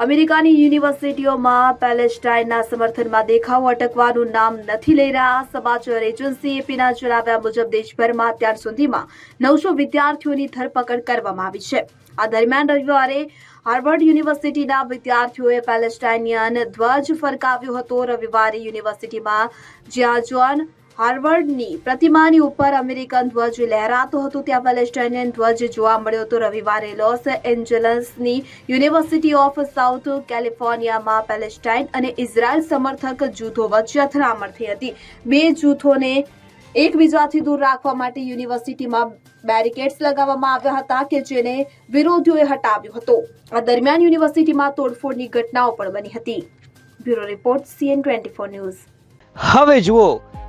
અમેરિકાની યુનિવર્સિટીઓમાં પેલેસ્ટાઇનના સમર્થનમાં દેખાવો અટકવાનું નામ નથી લઈ રહ્યા. સમાચાર એજન્સી એપીના જણાવ્યા મુજબ દેશભરમાં અત્યાર સુધીમાં નવસો વિદ્યાર્થીઓની ધરપકડ કરવામાં આવી છે. આ દરમિયાન રવિવારે હાર્વર્ડ યુનિવર્સિટીના વિદ્યાર્થીઓએ પેલેસ્ટાઇનિયન ધ્વજ ફરકાવ્યો હતો. રવિવારે યુનિવર્સિટીમાં જ્યાં જોન હાર્વર્ડની પ્રતિમાની ઉપર અમેરિકન ધ્વજ લહેરાતો હતો. ત્યાં પેલેસ્ટાઇનિયન ધ્વજ જોવા મળ્યો હતો રવિવારે લોસ એન્જલસની યુનિવર્સિટી ઓફ સાઉથ કેલિફોર્નિયામાં પેલેસ્ટાઇન અને ઇઝરાયલ સમર્થક જૂથો વચ્ચે અથડામણ થઈ હતી. બે જૂથોને એકબીજાથી દૂર રાખવા માટે યુનિવર્સિટીમાં બેરિકેડ્સ લગાવવામાં આવ્યા હતા કે જેને વિરોધીઓએ હટાવ્યો હતો. આ દરમિયાન યુનિવર્સિટીમાં તોડફોડની ઘટનાઓ પણ બની હતી. Bureau report CN twenty news. હવે જુઓ